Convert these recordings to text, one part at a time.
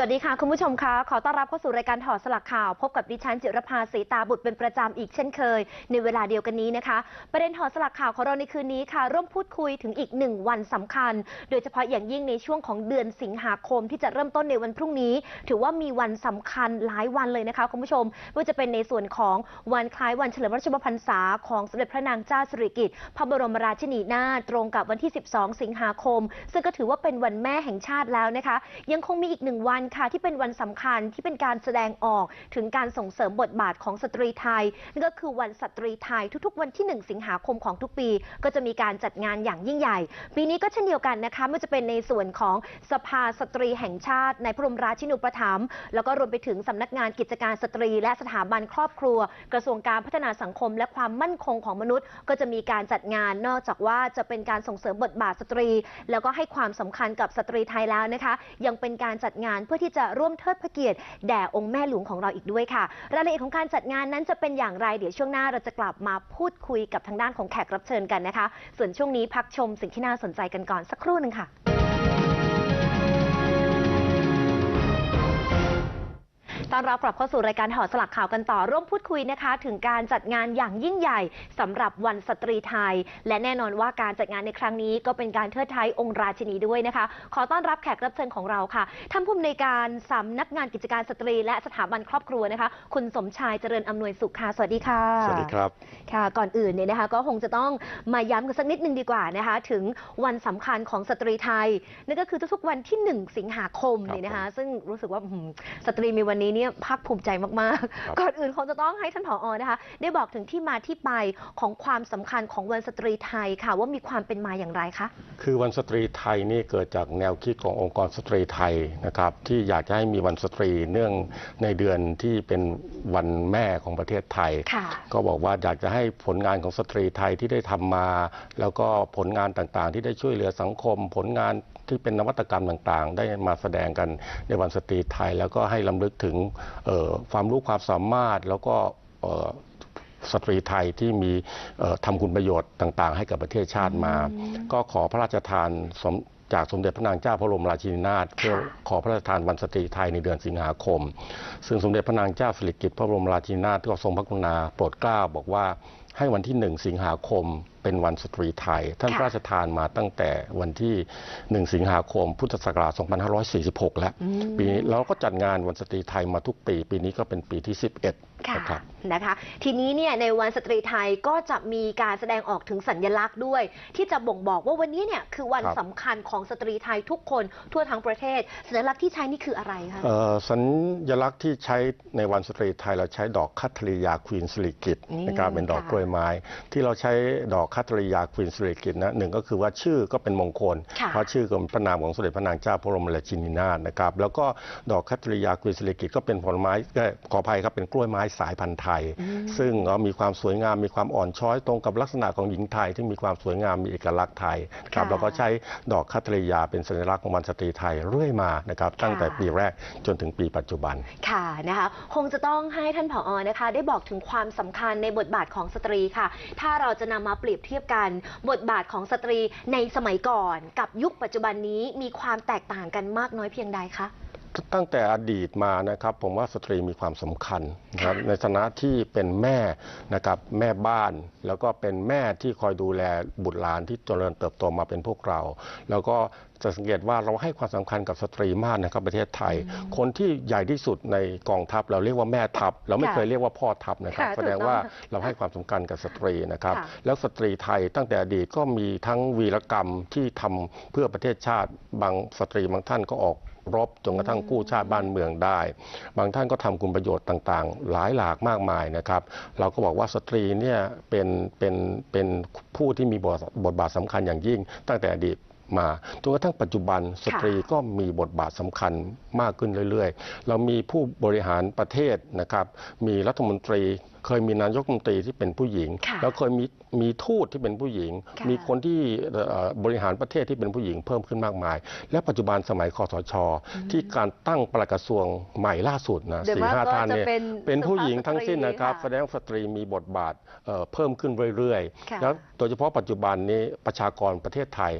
สวัสดีค่ะ คุณผู้ชมคะขอต้อนรับเข้าสู่รายการถอดสลักข่าว พบกับดิฉันจิรภาสีตาบุตรเป็นประจำอีกเช่นเคย ในเวลาเดียวกันนี้นะคะ ประเด็นถอดสลักข่าวของเราในคืนนี้ค่ะ ร่วมพูดคุยถึงอีกหนึ่งวันสำคัญ โดยเฉพาะอย่างยิ่งในช่วงของเดือนสิงหาคมที่จะเริ่มต้นในวันพรุ่งนี้ ถือว่ามีวันสำคัญหลายวันเลยนะคะคุณผู้ชมไม่ว่าจะเป็นในส่วนของวันคล้ายวันเฉลิมพระชนมพรรษาของสมเด็จพระนางเจ้าสิริกิติ์พระบรมราชินีนาถตรงกับวันที่ 12 สิงหาคม ซึ่งก็ถือว่าเป็นวันแม่แห่งชาติแล้วนะคะ ยังคงมีอีกหนึ่งวันค่ะที่เป็นวันสำคัญที่เป็นการแสดงออกถึงการส่งเสริมบทบาทของสตรีไทยนั่นก็คือวันสตรีไทยทุกๆ วันที่ 1 สิงหาคมของทุกปี ก็จะมีการจัดงานอย่างยิ่งใหญ่ ปีนี้ก็เช่นเดียวกันนะคะไม่ว่าจะเป็นในส่วนของสภาสตรีแห่งชาติ ในพระบรมราชินูปถัมภ์แล้วก็รวมไปถึงสำนักงานกิจการสตรี และสถาบันครอบครัว กระทรวงการพัฒนาสังคม และความมั่นคงของมนุษย์ ก็จะมีการจัดงานนอกจากว่าจะเป็นการส่งเสริมบทบาทสตรี แล้วก็ให้ความสำคัญกับสตรีไทยแล้วนะคะ ยังเป็นการจัดงานเพื่อที่จะร่วมเทิดพระเกียรติแด่องค์แม่หลวงของเราอีกด้วยค่ะ รายละเอียดของการจัดงานนั้นจะเป็นอย่างไรเดี๋ยวช่วงหน้าเราจะกลับมาพูดคุยกับทางด้านของแขกรับเชิญกันนะคะ ส่วนช่วงนี้พักชมสิ่งที่น่าสนใจกันก่อนสักครู่หนึ่งค่ะ ต้อนรับกลับเข้าสู่รายการหอสลักข่าวกันต่อ ร่วมพูดคุยนะคะ ถึงการจัดงานอย่างยิ่งใหญ่สำหรับวันสตรีไทย และแน่นอนว่าการจัดงานในครั้งนี้ก็เป็นการเทิดไทยองค์ราชินีด้วยนะคะ ขอต้อนรับแขกรับเชิญของเราค่ะท่านผู้อำนวยการสำนักงานกิจการสตรี และสถาบันครอบครัวนะคะ คุณสมชายเจริญอำนวยสุขค่ะสวัสดีค่ะสวัสดีครับค่ะ ก่อนอื่นเนี่ยนะคะ ก็คงจะต้องมาย้ำกันสักนิดนึงดีกว่านะคะ ถึงวันสำคัญของสตรีไทยนั่นก็คือทุกๆวันที่ 1 สิงหาคมครับนี่นะคะ ซึ่งรู้สึกว่าอื้อหือสตรีมีวันนี้เนี่ยภาคภูมิใจมากครับๆก่อนอื่นคงจะต้องให้ท่านผอนะคะ ได้บอกถึงที่มาที่ไปของความสำคัญของวันสตรีไทยค่ะ ว่ามีความเป็นมาอย่างไรคะ คือวันสตรีไทยนี่เกิดจากแนวคิดขององค์กรสตรีไทยนะครับ ที่อยากจะให้มีวันสตรีเนื่องในเดือนที่เป็นวันแม่ของประเทศไทยค่ะก็บอกว่าอยากจะให้ผลงานของสตรีไทยที่ได้ทำมา แล้วก็ผลงานต่างๆ ที่ได้ช่วยเหลือสังคม ผลงานที่เป็นนวัตกรรมต่างๆ ได้มาแสดงกันในวันสตรีไทย แล้วก็ให้ลำลึกถึงเอ่อความรู้ความสามารถแล้วก็เอ่อสตรีไทยที่มีเอ่อทำคุณประโยชน์ต่าง ๆ ให้กับประเทศชาติมา ก็ขอพระราชทานสมจากสมเด็จพระนางเจ้าพระบรมราชินีนาถเพื่อขอพระราชทานวันสตรีไทยในเดือนสิงหาคม ซึ่งสมเด็จพระนางเจ้าสิริกิติ์พระบรมราชินีนาถก็ทรงพระกรุณาโปรดเกล้าบอกว่าให้วันที่หนึ่งสิงหาคม เป็นวันสตรีไทย ท่านค่ะพระราชทานมาตั้งแต่วันที่หนึ่งสิงหาคม พุทธศักราช 2546 แล้ว ปีนี้เราก็จัดงานวันสตรีไทยมาทุกปี ปีนี้ก็เป็นปีที่ 11ค่ะนะครับนะคะทีนี้เนี่ยในวันสตรีไทยก็จะมีการแสดงออกถึงสัญลักษณ์ด้วย ที่จะบ่งบอกว่าวันนี้เนี่ยคือวันครับสำคัญของสตรีไทยทุกคนทั่วทั้งประเทศ สัญลักษณ์ที่ใช้นี่คืออะไรคะเอ่อสัญลักษณ์ที่ใช้ในวันสตรีไทยเราใช้ดอกคัตริยาควีนสิริกิตนี่นะครับเป็นดอกค่ะกล้วยไม้ ที่เราใช้ดอกคัตริยาควีนสิริกิตนะหนึ่งก็คือว่าชื่อก็เป็นมงคลค่ะเพราะชื่อก็เป็นพระนามของสมเด็จพระนางเจ้าพระบรมราชินีนาถนะครับแล้วก็ดอกคัตริยาควีนสิริกิตก็เป็นผลไม้เอ่อขออภัยครับเป็นกล้วยไม้สายพันธุ์ไทย ซึ่งก็มีความสวยงามมีความอ่อนช้อยตรงกับลักษณะของหญิงไทยที่มีความสวยงามมีเอกลักษณ์ไทยครับค่ะเราก็ใช้ดอกคัตริยาเป็นสัญลักษณ์ของวันสตรีไทยเรื่อยมานะครับตั้งแต่ปีแรกจนถึงปีปัจจุบันค่ะนะคะคงจะต้องให้ท่านผอนะคะ ได้บอกถึงความสำคัญในบทบาทของสตรีค่ะ ถ้าเราจะนำมาเปรียบเทียบกัน บทบาทของสตรีในสมัยก่อน กับยุคปัจจุบันนี้มีความแตกต่างกันมากน้อยเพียงใดคะ ตั้งแต่อดีตมานะครับ ผมว่าสตรีมีความสำคัญนะครับในฐานะที่เป็นแม่นะครับแม่บ้าน แล้วก็เป็นแม่ที่คอยดูแลบุตรหลานที่เจริญเติบโตมาเป็นพวกเรา แล้วก็จะสังเกตว่าเราให้ความสำคัญกับสตรีมากนะครับประเทศไทย คนที่ใหญ่ที่สุดในกองทัพเราเรียกว่าแม่ทัพ เราไม่ค่ะเคยเรียกว่าพ่อทัพนะครับค่ะแสดงว่าถูกต้องเราให้ความสำคัญกับสตรีนะครับค่ะแล้วสตรีไทยตั้งแต่อดีตก็มีทั้งวีรกรรมที่ทำเพื่อประเทศชาติบางสตรีบางท่านก็ออก รบจนกระทั่งกู้ชาติบ้านเมืองได้ บางท่านก็ทำคุณประโยชน์ต่างๆ หลายหลากมากมายนะครับ เราก็บอกว่าสตรีเนี่ยเป็นเป็นเป็นผู้ที่มีบทบาทสำคัญอย่างยิ่ง ตั้งแต่อดีต มาจนกระทั่งปัจจุบันสตรีก็มีบทบาทสำคัญมากขึ้นเรื่อยๆ เรามีผู้บริหารประเทศนะครับ มีรัฐมนตรีเคยมีนายกรัฐมนตรีที่เป็นผู้หญิงค่ะแล้วเคยมีมีทูตที่เป็นผู้หญิงค่ะมีคนที่เอ่อบริหารประเทศที่เป็นผู้หญิงเพิ่มขึ้นมากมาย และปัจจุบันสมัยคอสช ที่การตั้งปลัดกระทรวงใหม่ล่าสุดนะโดยสี่มากห้าก็ท่านจะเนี่ยเป็นเป็นผู้หญิงสุภาพทั้งสิ้นสตรีนะครับค่ะแสดงว่าสตรีมีบทบาทเอ่อเพิ่มขึ้นเรื่อยค่ะๆแล้วโดยเฉพาะปัจจุบันนี้ประชากรประเทศไทย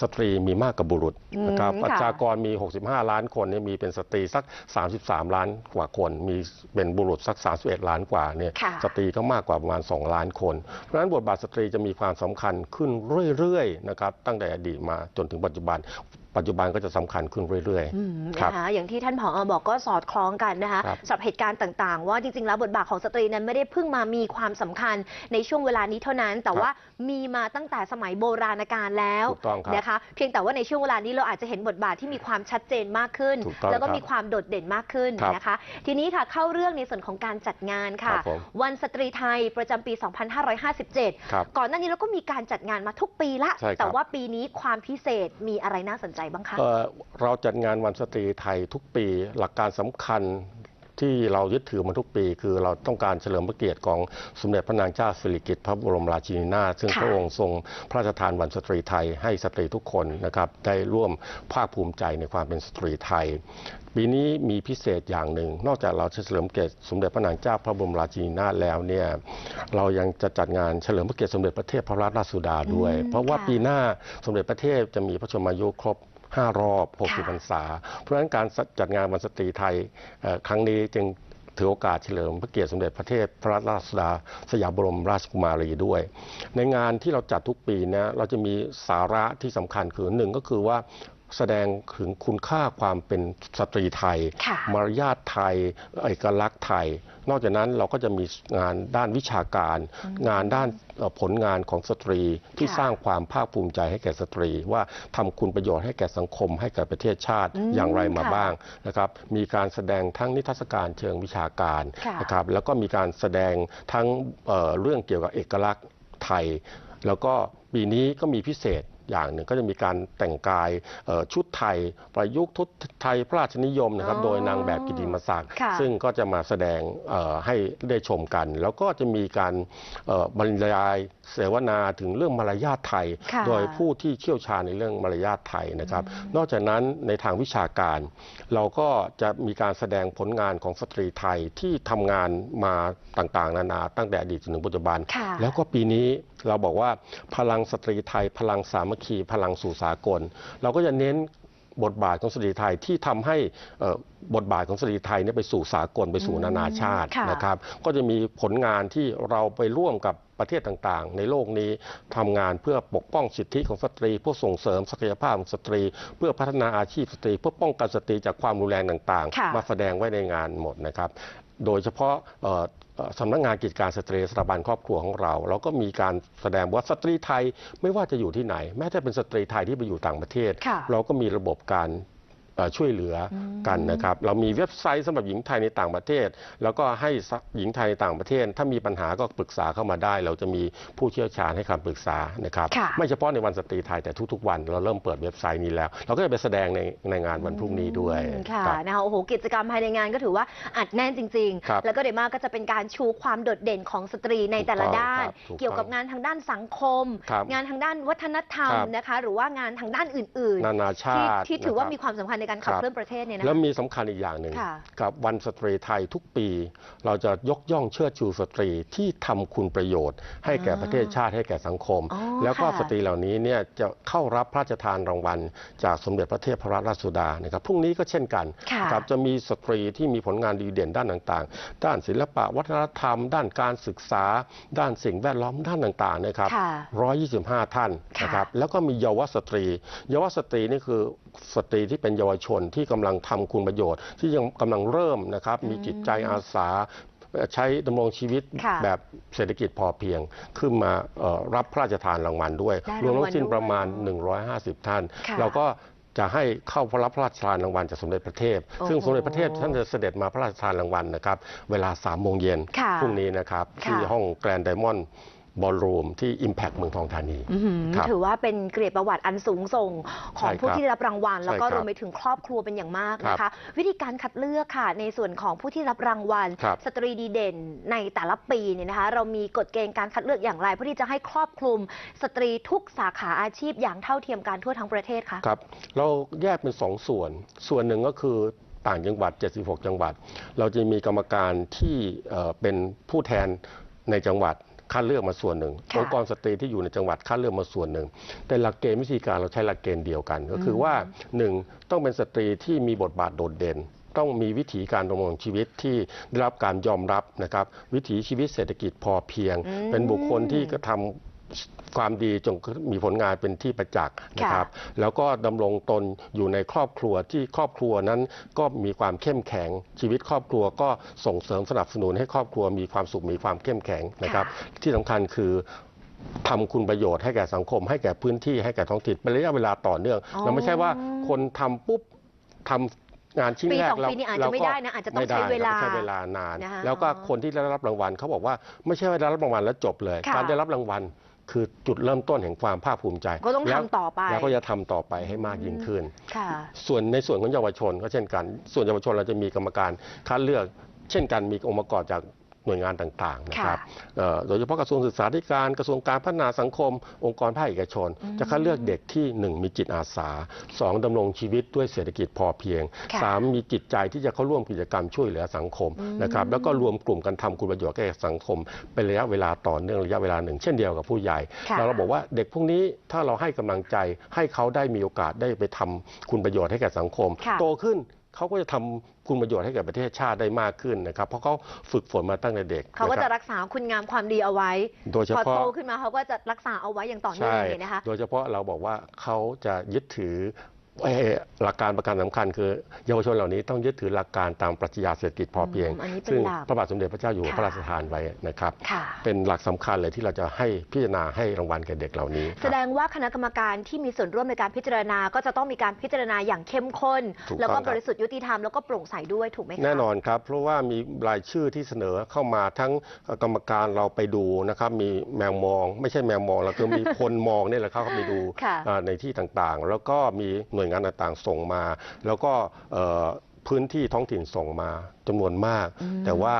สตรีมีมากกว่าบุรุษอืมนะครับค่ะประชากรมี 65 ล้านคนเนี่ยมีเป็นสตรีสัก 33 ล้านกว่าคน มีเป็นบุรุษสัก 31 ล้านกว่าเนี่ยค่ะสตรีก็มากกว่าประมาณ 2 ล้านคน เพราะฉะนั้นบทบาทสตรีจะมีความสำคัญขึ้นเรื่อยๆนะครับตั้งแต่อดีตมาจนถึงปัจจุบัน ปัจจุบันก็จะสำคัญขึ้นเรื่อยอืมๆครับนะคะอย่างที่ท่านผอบอกก็สอดคล้องกันนะคะครับสำหรับเหตุการณ์ต่างๆ ว่าจริงๆ แล้วบทบาทของสตรีนั้นไม่ได้เพิ่งมามีความสำคัญในช่วงเวลานี้เท่านั้น แต่ครับว่ามีมาตั้งแต่สมัยโบราณกาลแล้วถูกต้องครับนะคะเพียงแต่ว่าในช่วงเวลานี้เราอาจจะเห็นบทบาทที่มีความชัดเจนมากขึ้นถูกต้องแล้วก็ครับมีความโดดเด่นมากขึ้นครับนะคะ ทีนี้ค่ะเข้าเรื่องในส่วนของการจัดงานค่ะครับผมวันสตรีไทยประจำปี 2557ครับก่อนหน้านี้เราก็มีการจัดงานมาทุกปีละใช่ครับแต่ว่าปีนี้ความพิเศษมีอะไรน่าสนใจบ้างคะเอ่อเราจัดงานวันสตรีไทยทุกปี หลักการสำคัญที่เรายึดถือมาทุกปี คือเราต้องการเฉลิมพระเกียรติของสมเด็จพระนางเจ้าสิริกิติ์พระบรมราชินีนาถซึ่งค่ะพระองค์ทรงพระราชทานวันสตรีไทยให้สตรีทุกคนนะครับได้ร่วมภาคภูมิใจในความเป็นสตรีไทย ปีนี้มีพิเศษอย่างหนึ่ง นอกจากเราจะเฉลิมเกียรติสมเด็จพระนางเจ้าพระบรมราชินีนาถแล้วเนี่ยเรายังจะจัดงานเฉลิมพระเกียรติสมเด็จพระเทพพระราชสุดาด้วยอืมเพราะว่าค่ะปีหน้าสมเด็จพระเทพจะมีพระชนมายุครบ 5 รอบค่ะ60พรรษา เพราะฉะนั้นการจัดงานวันสตรีไทยเอ่อครั้งนี้จึงถือโอกาสเฉลิมพระเกียรติสมเด็จพระเทพพระราชสุดา สยามบรมราชกุมารีด้วย ในงานที่เราจัดทุกปีนะเราจะมีสาระที่สำคัญคือหนึ่งก็คือว่าแสดงถึงคุณค่าความเป็นสตรีไทยค่ะมารยาทไทย เอกลักษณ์ไทย นอกจากนั้นเราก็จะมีงานด้านวิชาการ งานด้านเอ่อผลงานของสตรีที่ค่ะสร้างความภาคภูมิใจให้แก่สตรี ว่าทำคุณประโยชน์ให้แก่สังคม ให้แก่ประเทศชาติอืมอย่างไรมาค่ะบ้างนะครับมีการแสดงทั้งนิทรรศการเชิงวิชาการค่ะนะครับแล้วก็มีการแสดงทั้งเอ่อเรื่องเกี่ยวกับเอกลักษณ์ไทย แล้วก็ปีนี้ก็มีพิเศษ อย่างหนึ่งก็จะมีการแต่งกายเอ่อชุดไทย ประยุกต์ทุดไทยพระราชนิยมนะครับอ๋อโดยนางแบบกิติมศักดิ์ค่ะซึ่งก็จะมาแสดงเอ่อให้ได้ชมกัน แล้วก็จะมีการเอ่อบรรยายเสวนาถึงเรื่องมารยาทไทยค่ะโดยผู้ที่เชี่ยวชาญในเรื่องมารยาทไทยนะครับ นอกจากนั้นในทางวิชาการ เราก็จะมีการแสดงผลงานของสตรีไทยที่ทำงานมาต่างๆ นานาตั้งแต่อดีตจนถึงปัจจุบันค่ะแล้วก็ปีนี้ เราบอกว่าพลังสตรีไทย พลังสามัคคี พลังสู่สากล เราก็จะเน้นบทบาทของสตรีไทยที่ทำให้เอ่อบทบาทของสตรีไทยเนี่ยไปสู่สากลไปสู่นานาชาติค่ะนะครับ ก็จะมีผลงานที่เราไปร่วมกับประเทศต่างๆ ในโลกนี้ทำงานเพื่อปกป้องสิทธิของสตรีเพื่อส่งเสริมศักยภาพของสตรี เพื่อพัฒนาอาชีพสตรี เพื่อป้องกันสตรีจากความรุนแรงต่างค่ะๆมาแสดงไว้ในงานหมดนะครับ โดยเฉพาะเอ่อเอ่อ สำนักงานกิจการสตรีสถาบันครอบครัวของเรา เราก็มีการแสดงว่าสตรีไทยไม่ว่าจะอยู่ที่ไหน แม้แต่เป็นสตรีไทยที่ไปอยู่ต่างประเทศค่ะเราก็มีระบบการเอ่อ ช่วยเหลืออกันนะครับ เรามีเว็บไซต์สำหรับหญิงไทยในต่างประเทศ แล้วก็ให้หญิงไทยในต่างประเทศ ถ้ามีปัญหาก็ปรึกษาเข้ามาได้ เราจะมีผู้เชี่ยวชาญให้คำปรึกษานะครับค่ะไม่เฉพาะในวันสตรีไทยแต่ทุกๆวัน เราเริ่มเปิดเว็บไซต์นี้แล้ว เราก็จะไปแสดงในในงานวันพรุ่งนี้ด้วยอืมค่ะครับนะคะโอ้โหกิจกรรมภายในงานก็ถือว่าอัดแน่นจริงครับๆแล้วก็เดยวมากก็จะเป็นการชูความโดดเด่นของสตรีในแต่ละถูกต้องด้านครับถูกต้องเกี่ยวกับงานทางด้านสังคมครับงานทางด้านวัฒนธรรมครับนะคะหรือว่างานทางด้านอื่นนานาๆชาที่ติที่ถือว่านะครับมีความสำคัญในการขับครับเคลื่อนประเทศเนี่ยนะแล้วคะมีสำคัญอีกอย่างหนึ่งค่ะกับวันสตรีไทยทุกปี เราจะยกย่องเชิดชูสตรีที่ทำคุณประโยชน์ ให้แก่อ่าประเทศชาติให้แก่สังคมอ๋อแล้วก็ค่ะสตรีเหล่านี้เนี่ยจะเข้ารับพระราชทานรางวัล จากสมเด็จพระเทพรัตนราชสุดานะครับพรุ่งนี้ก็เช่นกันค่ะครับจะมีสตรีที่มีผลงานดีเด่นด้านต่างๆ ด้านศิลปะวัฒนธรรม ด้านการศึกษา ด้านสิ่งแวดล้อมด้านต่างๆนะครับค่ะ125 ท่านค่ะนะครับแล้วก็มีเยาวสตรี เยาวสตรีนี่คือ สตรีที่เป็นเยาวชนที่กำลังทำคุณประโยชน์ ที่ยังกำลังเริ่มนะครับมีจิตใจอาสาใช้ดำรงชีวิตค่ะแบบเศรษฐกิจพอเพียง ขึ้นมาเอ่อรับพระราชทานรางวัลด้วยได้รวมรางวัทั้ลงสิ้นด้วยประมาณ 150 ท่านค่ะเราก็จะให้เข้ารับพระราชทานรางวัลจากสมเด็จพระเทพโอ้โหซึ่งสมเด็จพระเทพท่านจะเสด็จมาพระราชทานรางวัลนะครับ เวลา3โมงเย็นค่ะพรุ่งนี้นะครับ ที่ค่ะห้องแกรนด์ไดมอนด์ บอลรูมที่ Impact เมืองทองธานีอื้อหือครับถือว่าเป็นเกียรติประวัติอันสูงส่งของใช่ผู้ครับที่ได้รับรางวัล แล้วก็ใช่ครับรวมไปถึงครอบครัวเป็นอย่างมากนะครัคะบวิธีการคัดเลือกค่ะ ในส่วนของผู้ที่รับรางวัลครับสตรีดีเด่นในแต่ละปีเนี่ยนะคะ เรามีกฎเกณฑ์การคัดเลือกอย่างไร เพื่อที่จะให้ครอบคลุม สตรีทุกสาขาอาชีพอย่างเท่าเทียมกันทั่วทั้งประเทศคะครับเราแยกเป็นสองส่วน ส่วนหนึ่งก็คือต่างจังหวัด 76 จังหวัด เราจะมีกรรมการที่เอ่อเป็นผู้แทนในจังหวัด คัดเลือกมาส่วนหนึ่งค่ะองค์กรสตรีที่อยู่ในจังหวัดคัดเลือกมาส่วนหนึ่ง แต่หลักเกณฑ์วิธีการเราใช้หลักเกณฑ์เดียวกัน ก็คือว่าหนึ่งต้องเป็นสตรีที่มีบทบาทโดดเด่นต้องมีวิถีการดำรงชีวิตที่ได้รับการยอมรับนะครับ วิถีชีวิตเศรษฐกิจพอเพียงอืมเป็นบุคคลที่กระทำ ความดีจนมีผลงานเป็นที่ประจักษ์นะครับ แล้วก็ดำรงตนอยู่ในครอบครัวที่ครอบครัวนั้นก็มีความเข้มแข็ง ชีวิตครอบครัวก็ส่งเสริมสนับสนุนให้ครอบครัวมีความสุขมีความเข้มแข็งนะครับ ที่สำคัญคือทำคุณประโยชน์ให้แก่สังคม ให้แก่พื้นที่ให้แก่ท้องถิ่นเป็นระยะเวลาต่อเนื่องอ๋อเราไม่ใช่ว่าคนทำปุ๊บทำงานชิ้นปีแรกสองปีนี่อาจจะไม่ได้นะอาจจะต้องไม่ได้ใช้เวลาครับใช้เวลานานนะคะแล้วก็คนที่ได้รับรางวัลเขาบอกว่าไม่ใช่ว่าได้รับรางวัลแล้วจบเลยค่ะการได้รับรางวัล คือจุดเริ่มต้นแห่งความภาคภูมิใจก็ต้องแล้วทำต่อไป แล้วก็จะทำต่อไปให้มากยิ่งขึ้น ค่ะ ส่วนในส่วนของเยาวชนก็เช่นกัน ส่วนเยาวชนเราจะมีกรรมการคัดเลือก เช่นกันมีองค์ประกอบจาก หน่วยงานต่างๆนะครับเอ่อโดยเฉพาะกระทรวงศึกษาธิการกระทรวงการพัฒนาสังคม องค์กรภาคเอกชน จะคัดเลือกเด็กที่ 1 มีจิตอาสา 2ดำรงชีวิตด้วยเศรษฐกิจพอเพียงค่ะ3มีจิตใจที่จะเข้าร่วมกิจกรรมช่วยเหลือสังคมนะครับแล้วก็รวมกลุ่มกันทำคุณประโยชน์แก่สังคม เป็นระยะเวลาต่อเนื่องระยะเวลาหนึ่ง เช่นเดียวกับผู้ใหญ่ค่ะแล้วเราบอกว่าเด็กพวกนี้ถ้าเราให้กำลังใจให้เขาได้มีโอกาสได้ไปทำคุณประโยชน์ให้แก่สังคมค่ะโตขึ้น เขาก็จะทำคุณประโยชน์ให้แก่ประเทศชาติได้มากขึ้นนะครับ เพราะเขาฝึกฝนมาตั้งแต่เด็กเขาก็นคจะรับรักษาคุณงามความดีเอาไว้โดยเฉพอพาะโตขึ้นมาเขาก็จะรักษาเอาไว้อย่างต่อเนื่องใช่เลยนะคะโดยเฉพาะเราบอกว่าเขาจะยึดถือเอ่อ หลักการประการสำคัญคือ เยาวชนเหล่านี้ต้องยึดถือหลักการตามปรัชญาเศรษฐกิจพอเพียงอืมอันนี้เป็นซึ่งหลักพระบาทสมเด็จพระเจ้าอยู่หัวค่ะพระราชทานไว้นะครับค่ะเป็นหลักสำคัญเลยที่เราจะให้พิจารณาให้รางวัลแก่เด็กเหล่านี้คแสรับดงว่าคณะกรรมการที่มีส่วนร่วมในการพิจารณา ก็จะต้องมีการพิจารณาอย่างเข้มข้นถูกต้องแล้วก็ครับบริสุทธิ์ยุติธรรมแล้วก็โปร่งใสด้วยถูกไหมคะแน่นอนครับ เพราะว่ามีรายชื่อที่เสนอเข้ามาทั้งกรรมการเราไปดูนะครับมีแมวมอง ไม่ใช่แมวมองแล้วคือมีคนมองเนี่ยแหละเขาไปดูค่ะอ่าในที่ต่างๆ แล้วก็มีหน่วยงานต่างๆส่งมา แล้วก็เอ่อพื้นที่ท้องถิ่นส่งมาจำนวนมาก แต่ว่า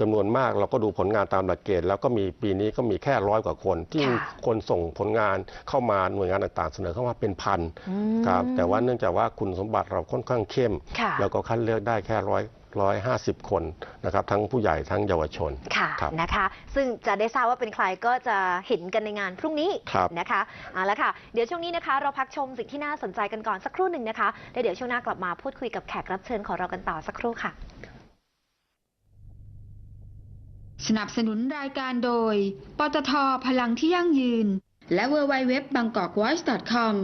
จำนวนมากเราก็ดูผลงานตามหลักเกณฑ์แล้วก็มีปีนี้ก็มีแค่ร้อยกว่าคน ที่ค่ะคนส่งผลงานเข้ามาหน่วยงานต่างๆ เสนอเข้ามาเป็นพันอืมครับแต่ว่าเนื่องจากว่าคุณสมบัติเราค่อนข้างเข้มค่ะแล้วก็คัดเลือกได้แค่ร้อย ร้อยห้าสิบคนนะครับทั้งผู้ใหญ่ทั้งเยาวชนค่ะครับนะคะ ซึ่งจะได้ทราบว่าเป็นใครก็จะเห็นกันในงานพรุ่งนี้ครับนะคะเอาละค่ะ เดี๋ยวช่วงนี้นะคะ เราพักชมสิ่งที่น่าสนใจกันก่อนสักครู่หนึ่งนะคะแล้วเดี๋ยวช่วงหน้ากลับมาพูดคุยกับแขกรับเชิญของเรากันต่อสักครู่ค่ะสนับสนุนรายการโดย ปตท พลังที่ยั่งยืน และ w w w b a n g k o k v o i c e c o m